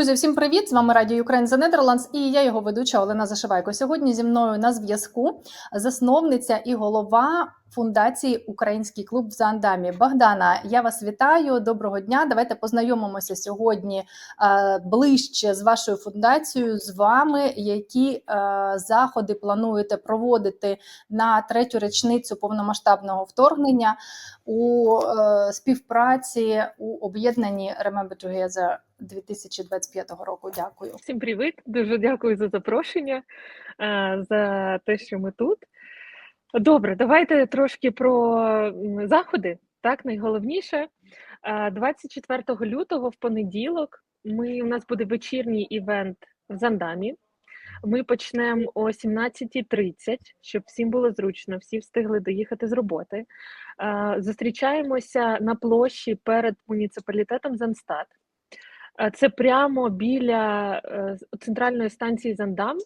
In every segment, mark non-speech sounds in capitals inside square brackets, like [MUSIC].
Друзі, всім привіт! З вами Радіо Україн за Нідерландс і я його ведуча Олена Зашивайко. Сьогодні зі мною на зв'язку засновниця і голова фундації Український клуб в Заандамі. Богдана, я вас вітаю. Доброго дня. Давайте познайомимося сьогодні е, ближче з вашою фундацією, з вами. Які е, заходи плануєте проводити на третю річницю повномасштабного вторгнення у е, співпраці у об'єднанні Remember Together 2025 року? Дякую. Всім привіт! Дуже дякую за запрошення, за те, що ми тут. Добре, давайте трошки про заходи. Так, найголовніше. Е, 24 лютого в понеділок ми, у нас буде вечірній івент в Зандамі. Ми почнемо о 17.30, щоб всім було зручно, всі встигли доїхати з роботи. Е, Зустрічаємося на площі перед муніципалітетом Занстат. Е, Це прямо біля е, центральної станції Зандам,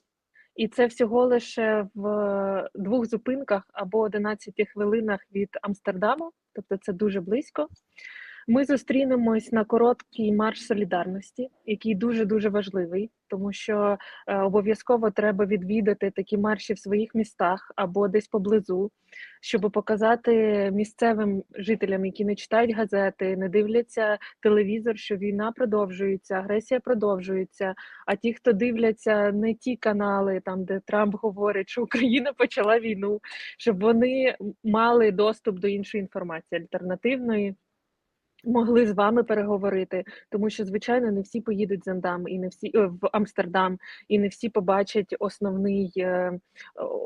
і це всього лише в двох зупинках або 11 хвилинах від Амстердаму, тобто це дуже близько. Ми зустрінемось на короткий марш солідарності, який дуже дуже важливий, тому що е, обов'язково треба відвідати такі марші в своїх містах або десь поблизу, щоб показати місцевим жителям, які не читають газети, не дивляться телевізор, що війна продовжується, агресія продовжується. А ті, хто дивляться не ті канали, там де Трамп говорить, що Україна почала війну, щоб вони мали доступ до іншої інформації альтернативної. Могли з вами переговорити, тому що звичайно не всі поїдуть з і не всі е, в Амстердам, і не всі побачать основний е,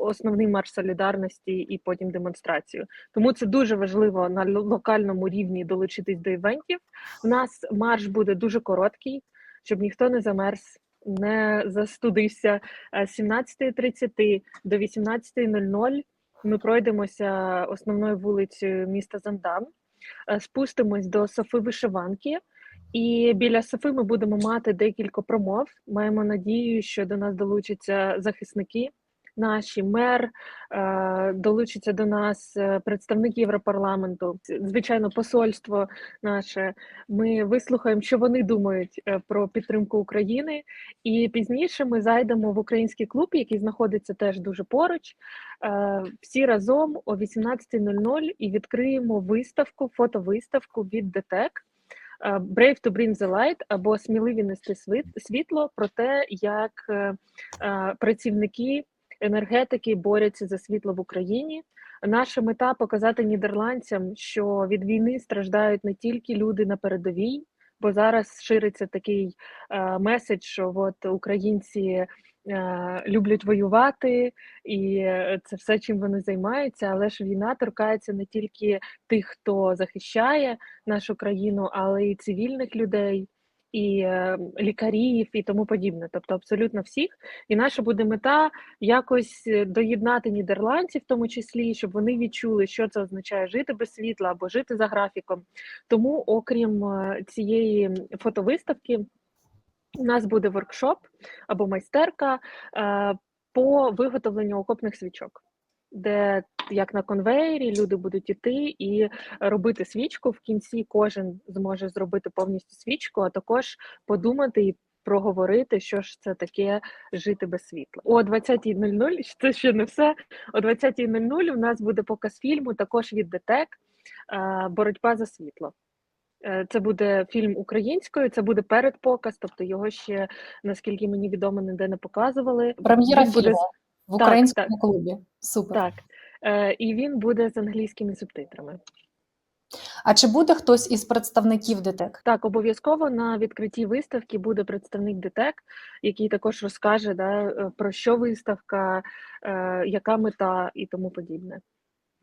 основний марш солідарності і потім демонстрацію. Тому це дуже важливо на локальному рівні долучитись до івентів. У нас марш буде дуже короткий, щоб ніхто не замерз, не застудився. Е, З 17.30 до 18.00 ми пройдемося основною вулицею міста Зандам е, спустимось до Софи Вишиванки, і біля Софи ми будемо мати декілька промов. Маємо надію, що до нас долучаться захисники. Наші мер е, долучиться до нас е, представник Європарламенту, звичайно, посольство наше. Ми вислухаємо, що вони думають е, про підтримку України. І пізніше ми зайдемо в український клуб, який знаходиться теж дуже поруч. Всі разом о 18.00 і відкриємо виставку, фотовиставку від ДТЕК Brave to bring the light або сміливі нести світло про те, як працівники енергетики борються за світло в Україні. Наша мета показати нідерландцям, що від війни страждають не тільки люди на передовій, бо зараз шириться такий е, меседж, що от українці е, люблять воювати, і е, це все, чим вони займаються. Але ж війна торкається не тільки тих, хто захищає нашу країну, але й цивільних людей. І е, лікарів, і тому подібне, тобто абсолютно всіх. І наша буде мета якось е, доєднати нідерландців, в тому числі, щоб вони відчули, що це означає жити без світла або жити за графіком. Тому, окрім е, цієї фотовиставки, у нас буде воркшоп або майстерка по виготовленню окопних свічок, де як на конвеєрі люди будуть іти і робити свічку. В кінці кожен зможе зробити повністю свічку, а також подумати і проговорити, що ж це таке жити без світла. О 20.00, це ще не все. О 20.00 у нас буде показ фільму, також від ДТЕК е, Боротьба за світло. Е, Це буде фільм українською, це буде передпоказ, тобто його ще, наскільки мені відомо, ніде не показували. Прем'єра буде фільму в так, українському так. клубі. Супер. Так. Е, І він буде з англійськими субтитрами. А чи буде хтось із представників ДТЕК? Так, обов'язково на відкритті виставки буде представник ДТЕК, який також розкаже да, е, про що виставка, е, яка мета і тому подібне.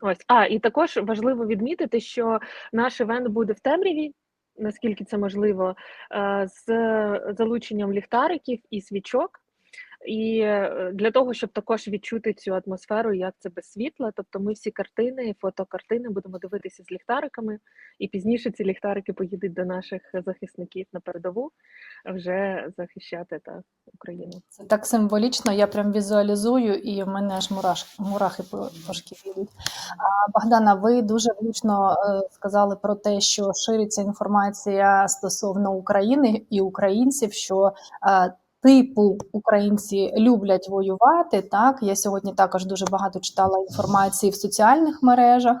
Ось, а і також важливо відмітити, що наш івент буде в темряві, наскільки це можливо, е, з залученням ліхтариків і свічок. І е, для того, щоб також відчути цю атмосферу, як це без світла. Тобто, ми всі картини, фотокартини будемо дивитися з ліхтариками, і пізніше ці ліхтарики поїдуть до наших захисників на передову вже захищати та Україну. Це так символічно, я прям візуалізую, і в мене аж мураш, мурахи по, йдуть. Богдана, ви дуже влучно е, сказали про те, що шириться інформація стосовно України і українців, що е, типу українці люблять воювати. Так, я сьогодні також дуже багато читала інформації в соціальних мережах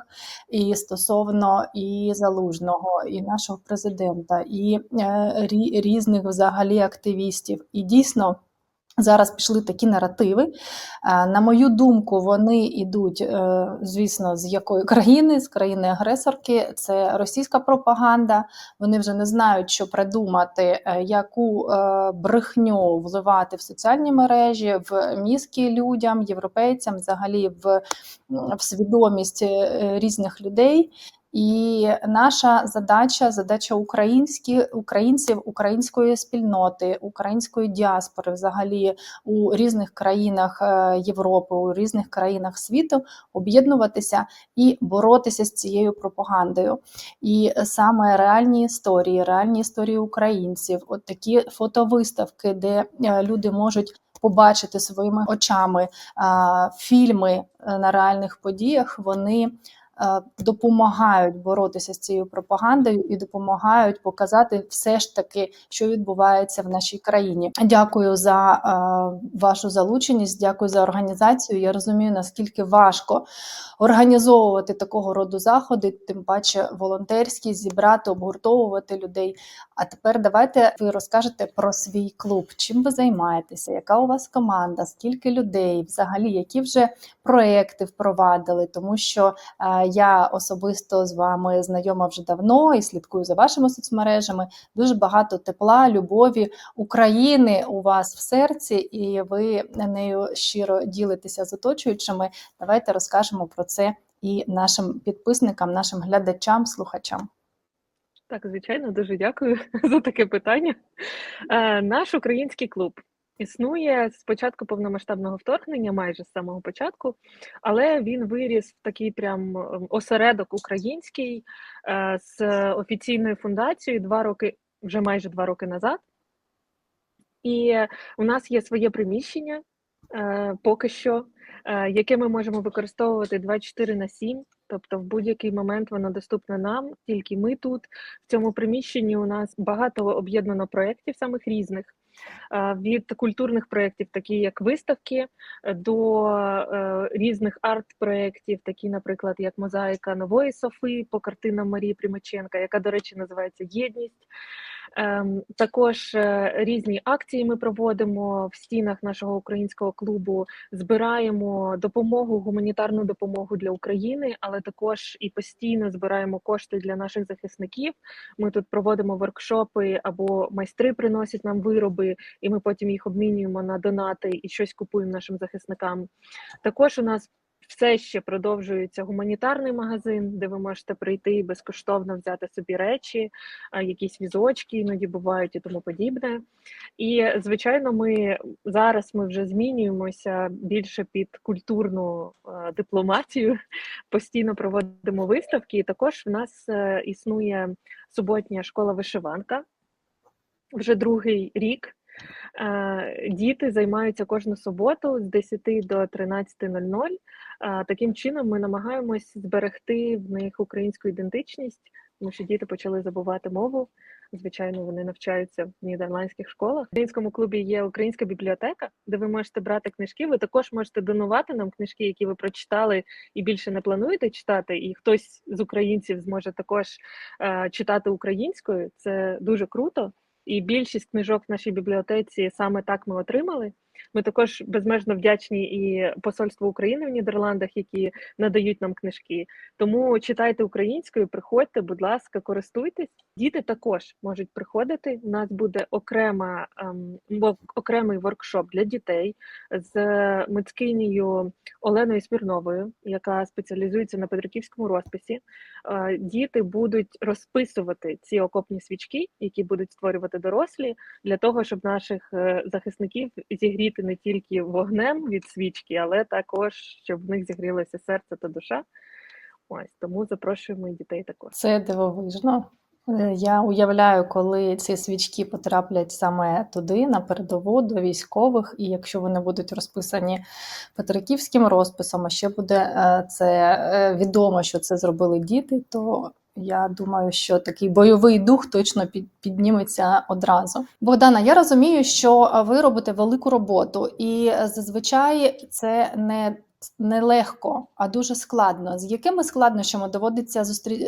і стосовно і залужного, і нашого президента, і е, рі- різних взагалі активістів. І дійсно. Зараз пішли такі наративи. Е, На мою думку, вони йдуть, е, звісно, з якої країни, з країни-агресорки. Це російська пропаганда. Вони вже не знають, що придумати, е, яку брехню вливати в соціальні мережі, в мізки людям, європейцям, взагалі в, в свідомість різних людей. І наша задача, задача українські, українців, української спільноти, української діаспори, взагалі у різних країнах е, Європи, у різних країнах світу об'єднуватися і боротися з цією пропагандою. І саме реальні історії, реальні історії українців, от такі фотовиставки, де е, люди можуть. Побачити своїми очами а, фільми е, на реальних подіях, вони допомагають боротися з цією пропагандою і допомагають показати все ж таки, що відбувається в нашій країні. Дякую за е, вашу залученість, дякую за організацію. Я розумію, наскільки важко організовувати такого роду заходи, тим паче волонтерські, зібрати, обгуртовувати людей. А тепер давайте ви розкажете про свій клуб. Чим ви займаєтеся? Яка у вас команда? Скільки людей? Взагалі, які вже проекти впровадили? Тому що е, я особисто з вами знайома вже давно і слідкую за вашими соцмережами. Дуже багато тепла, любові України у вас в серці, і ви нею щиро ділитеся з оточуючими. Давайте розкажемо про це і нашим підписникам, нашим глядачам, слухачам. Так, звичайно, дуже дякую [LAUGHS] за таке питання. Е, Наш український клуб існує з початку повномасштабного вторгнення, майже з самого початку, але він виріс в такий прям ем, осередок український е, з офіційною фундацією два роки, вже майже два роки назад. І у нас є своє приміщення е, поки що, е, яке ми можемо використовувати 24 на 7. Тобто в будь-який момент воно доступне нам, тільки ми тут. В цьому приміщенні у нас багато об'єднано проєктів самих різних. Е, Від культурних проєктів, такі як виставки, е, до е, різних арт-проєктів, такі, наприклад, як мозаїка нової Софи по картинам Марії Примаченка, яка, до речі, називається Єдність. Ем, Також е, різні акції ми проводимо в стінах нашого українського клубу. Збираємо допомогу, гуманітарну допомогу для України, але також і постійно збираємо кошти для наших захисників. Ми тут проводимо воркшопи або майстри приносять нам вироби, і ми потім їх обмінюємо на донати і щось купуємо нашим захисникам. Також у нас все ще продовжується гуманітарний магазин, де ви можете прийти і безкоштовно взяти собі речі, якісь візочки іноді бувають і тому подібне. І звичайно, ми зараз ми вже змінюємося більше під культурну дипломатію. Постійно проводимо виставки. І також в нас е, існує суботня школа вишиванка вже другий рік. Е, Діти займаються кожну суботу з 10 до 13.00. Е, Таким чином ми намагаємось зберегти в них українську ідентичність, тому що діти почали забувати мову. Звичайно, вони навчаються в нідерландських школах. В українському клубі є українська бібліотека, де ви можете брати книжки. Ви також можете донувати нам книжки, які ви прочитали і більше не плануєте читати. І хтось з українців зможе також е, читати українською. Це дуже круто. І більшість книжок в нашій бібліотеці саме так ми отримали. Ми також безмежно вдячні і посольству України в Нідерландах, які надають нам книжки. Тому читайте українською, приходьте, будь ласка, користуйтесь. Діти також можуть приходити. У нас буде окрема ем, окремий воркшоп для дітей з митськинею Оленою Смірновою, яка спеціалізується на петриківському розписі. Е, Діти будуть розписувати ці окопні свічки, які будуть створювати дорослі, для того, щоб наших е, захисників зігріти не тільки вогнем від свічки, але також щоб в них зігрілося серце та душа. Ось тому запрошуємо і дітей також. Це дивовижно. Е, Я уявляю, коли ці свічки потраплять саме туди, на передову, до військових, і якщо вони будуть розписані петриківським розписом, а ще буде е, це е, відомо, що це зробили діти, то я думаю, що такий бойовий дух точно під, підніметься одразу. Богдана, я розумію, що е, ви робите велику роботу, і е, зазвичай це не не легко, а дуже складно. З якими складнощами доводиться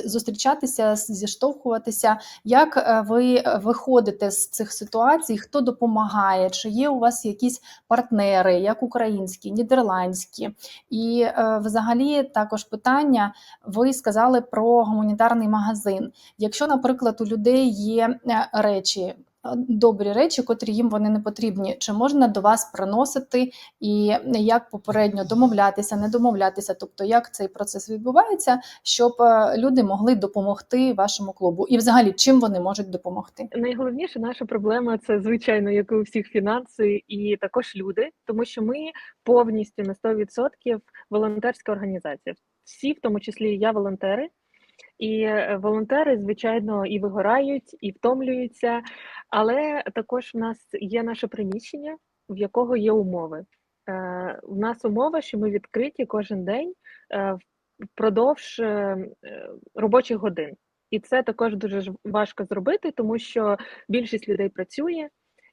зустрічатися, зіштовхуватися? Як е, ви виходите з цих ситуацій? Хто допомагає? Чи є у вас якісь партнери, як українські, нідерландські? І е, взагалі також питання: ви сказали про гуманітарний магазин. Якщо, наприклад, у людей є е, речі. Е, Добрі речі, котрі їм вони не потрібні, чи можна до вас приносити і як попередньо домовлятися, не домовлятися, тобто як цей процес відбувається, щоб е, люди могли допомогти вашому клубу, і взагалі чим вони можуть допомогти? Найголовніша наша проблема це звичайно, як і у всіх фінанси, і також люди, тому що ми повністю на 100% волонтерська організація. Всі, в тому числі і я, волонтери. І е, волонтери, звичайно, і вигорають, і втомлюються, але також в нас є наше приміщення, в якого є умови. Е, У нас умова, що ми відкриті кожен день е, впродовж е, е, робочих годин. І це також дуже важко зробити, тому що більшість людей працює,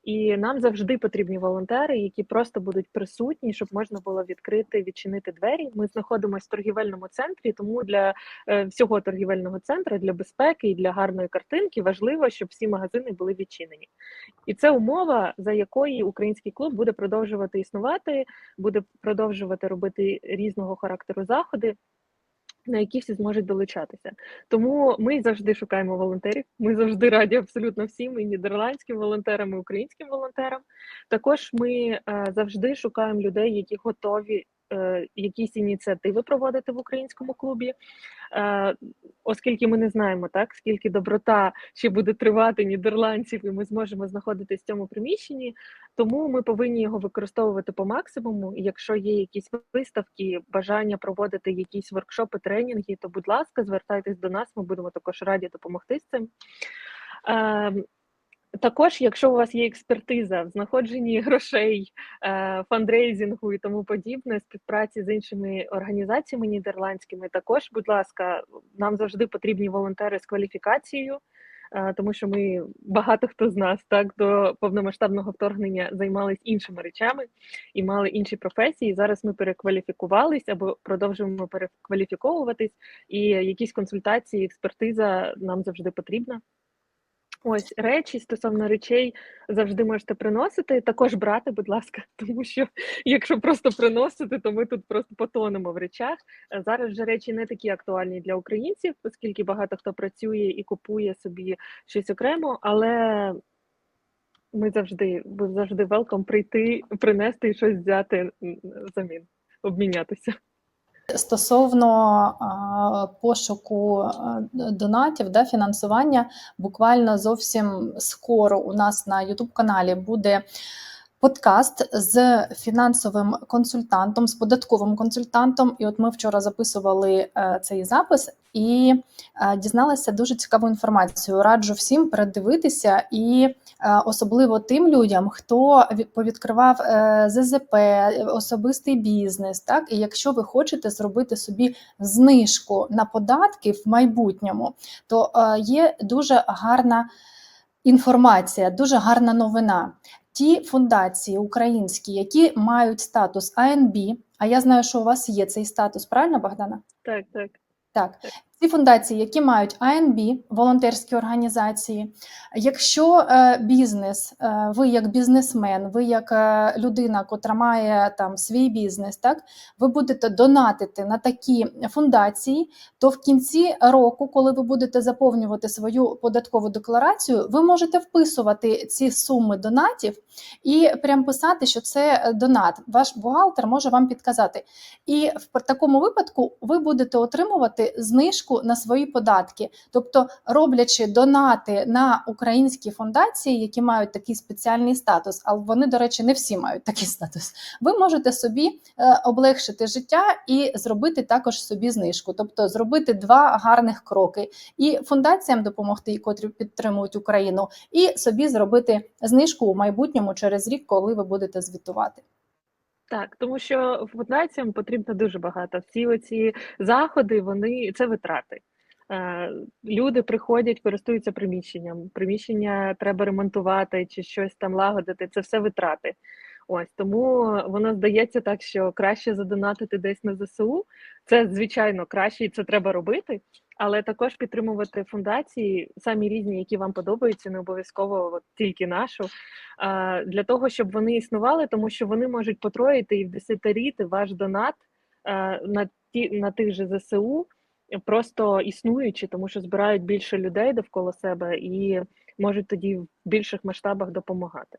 і нам завжди потрібні волонтери, які просто будуть присутні, щоб можна було відкрити, відчинити двері. Ми знаходимося в торгівельному центрі, тому для е, всього торгівельного центру, для безпеки і для гарної картинки важливо, щоб всі магазини були відчинені. І це умова, за якої український клуб буде продовжувати існувати, буде продовжувати робити різного характеру заходи. На які всі зможуть долучатися, тому ми завжди шукаємо волонтерів. Ми завжди раді абсолютно всім і нідерландським волонтерам, і українським волонтерам. Також ми е, завжди шукаємо людей, які готові якісь ініціативи проводити в українському клубі, е, оскільки ми не знаємо так, скільки доброта ще буде тривати нідерландців, і ми зможемо знаходитись в цьому приміщенні. Тому ми повинні його використовувати по максимуму. Якщо є якісь виставки, бажання проводити якісь воркшопи, тренінги, то будь ласка, звертайтесь до нас. Ми будемо також раді допомогти з цим. Також, якщо у вас є експертиза в знаходженні грошей, е, фандрейзингу і тому подібне, співпраці з іншими організаціями нідерландськими, також, будь ласка, нам завжди потрібні волонтери з кваліфікацією, е, тому що ми багато хто з нас так до повномасштабного вторгнення займались іншими речами і мали інші професії. Зараз ми перекваліфікувались або продовжуємо перекваліфіковуватись, і якісь консультації, експертиза нам завжди потрібна. Ось речі стосовно речей завжди можете приносити. Також брати, будь ласка, [LAUGHS] тому що якщо просто приносити, то ми тут просто потонемо в речах. Е, Зараз вже речі не такі актуальні для українців, оскільки багато хто працює і купує собі щось окремо, але ми завжди ви завжди велком прийти, принести і щось взяти м, взамін, обмінятися. Стосовно пошуку донатів, да, фінансування, буквально зовсім скоро у нас на youtube каналі буде подкаст з фінансовим консультантом, з податковим консультантом. І от ми вчора записували е, цей запис і е, дізналася дуже цікаву інформацію. Раджу всім передивитися і е, особливо тим людям, хто від- повідкривав ЗЗП, особистий бізнес. Так, і якщо ви хочете зробити собі знижку на податки в майбутньому, то є дуже гарна інформація, дуже гарна новина. Ті фундації українські, які мають статус АНБ, а я знаю, що у вас є цей статус, правильно, Богдана? Так, так. Так, ці фундації, які мають АНБ, волонтерські організації. Якщо е, бізнес, е, ви як бізнесмен, ви як е, людина, котра має там свій бізнес, так ви будете донатити на такі фундації, то в кінці року, коли ви будете заповнювати свою податкову декларацію, ви можете вписувати ці суми донатів і прям писати, що це донат. Ваш бухгалтер може вам підказати. І в такому випадку ви будете отримувати знижку знижку на свої податки. Тобто, роблячи донати на українські фундації, які мають такий спеціальний статус, але вони, до речі, не всі мають такий статус. Ви можете собі е, облегшити життя і зробити також собі знижку, тобто зробити два гарних кроки і фундаціям допомогти, котрі підтримують Україну, і собі зробити знижку у майбутньому через рік, коли ви будете звітувати. Так, тому що фундаціям потрібно дуже багато. Всі оці заходи, вони це витрати. Е, Люди приходять, користуються приміщенням. Приміщення треба ремонтувати чи щось там лагодити. Це все витрати. Ось тому воно здається так, що краще задонатити десь на ЗСУ. Це звичайно краще, і це треба робити. Але також підтримувати фундації самі різні, які вам подобаються, не обов'язково от, тільки нашу, а, для того, щоб вони існували, тому що вони можуть потроїти і вдесятиріти ваш донат а, на ті на тих же ЗСУ, просто існуючи, тому що збирають більше людей довкола себе і можуть тоді в більших масштабах допомагати.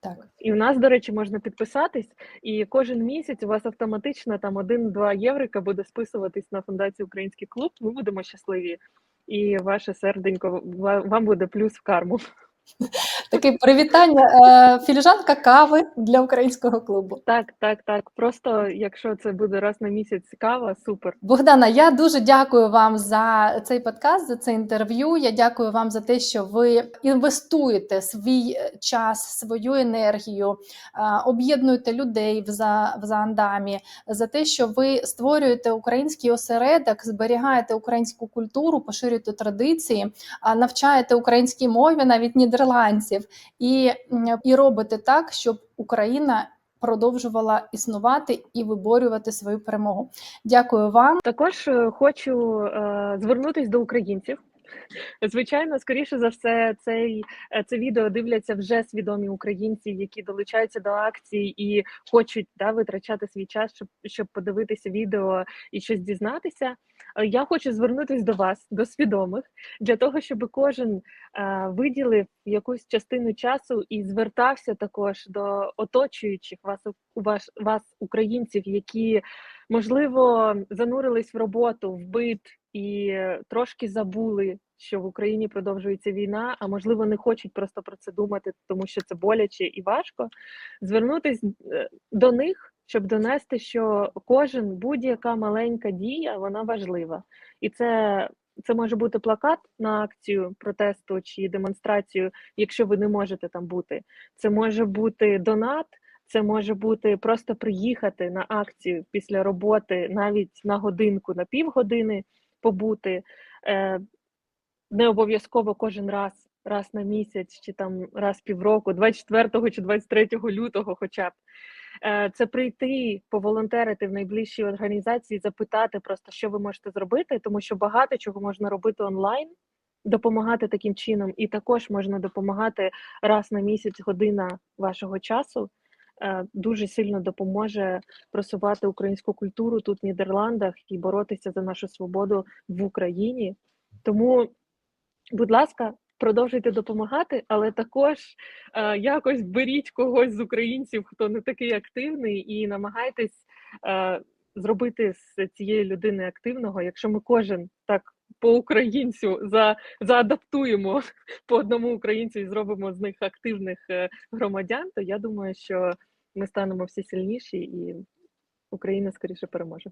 Так. І в нас, до речі, можна підписатись, і кожен місяць у вас автоматично там 1-2 єврика буде списуватись на фундацію Український клуб. Ми будемо щасливі, і ваше серденько вам буде плюс в карму. [LAUGHS] Таке привітання, е, філіжанка кави для українського клубу. Так, так, так. Просто якщо це буде раз на місяць кава, супер. Богдана, я дуже дякую вам за цей подкаст, за це інтерв'ю. Я дякую вам за те, що ви інвестуєте свій е, час, свою енергію, е, об'єднуєте людей в за в заандамі, за те, що ви створюєте український осередок, зберігаєте українську культуру, поширюєте традиції, а навчаєте українській мові навіть нідерландців, і, м, і робите так, щоб Україна. Продовжувала існувати і виборювати свою перемогу. Дякую вам. Також е, хочу е, звернутись до українців. Звичайно, скоріше за все, цей е, це відео дивляться вже свідомі українці, які долучаються до акцій і хочуть да, витрачати свій час, щоб щоб подивитися відео і щось дізнатися. Е, Я хочу звернутись до вас, до свідомих, для того, щоб кожен е, виділив якусь частину часу і звертався також до оточуючих вас вас, вас українців, які можливо занурились в роботу, в бит і трошки забули, що в Україні продовжується війна, а можливо не хочуть просто про це думати, тому що це боляче і важко. Звернутись е, до них, щоб донести, що кожен будь-яка маленька дія вона важлива, і це. Це може бути плакат на акцію протесту чи демонстрацію, якщо ви не можете там бути. Це може бути донат, це може бути просто приїхати на акцію після роботи навіть на годинку, на півгодини побути. Е, Не обов'язково кожен раз, раз на місяць, чи там раз півроку, 24 чи 23 лютого, хоча б. Е, Це прийти, поволонтерити в найближчій організації, запитати просто, що ви можете зробити, тому що багато чого можна робити онлайн, допомагати таким чином, і також можна допомагати раз на місяць година вашого часу. Е, Дуже сильно допоможе просувати українську культуру тут в Нідерландах і боротися за нашу свободу в Україні. Тому, будь ласка, продовжуйте допомагати, але також е, якось беріть когось з українців, хто не такий активний, і намагайтесь е, зробити з цієї людини активного. Якщо ми кожен так по українцю за, заадаптуємо [LAUGHS] по одному українцю і зробимо з них активних е, громадян, то я думаю, що ми станемо всі сильніші і Україна скоріше переможе.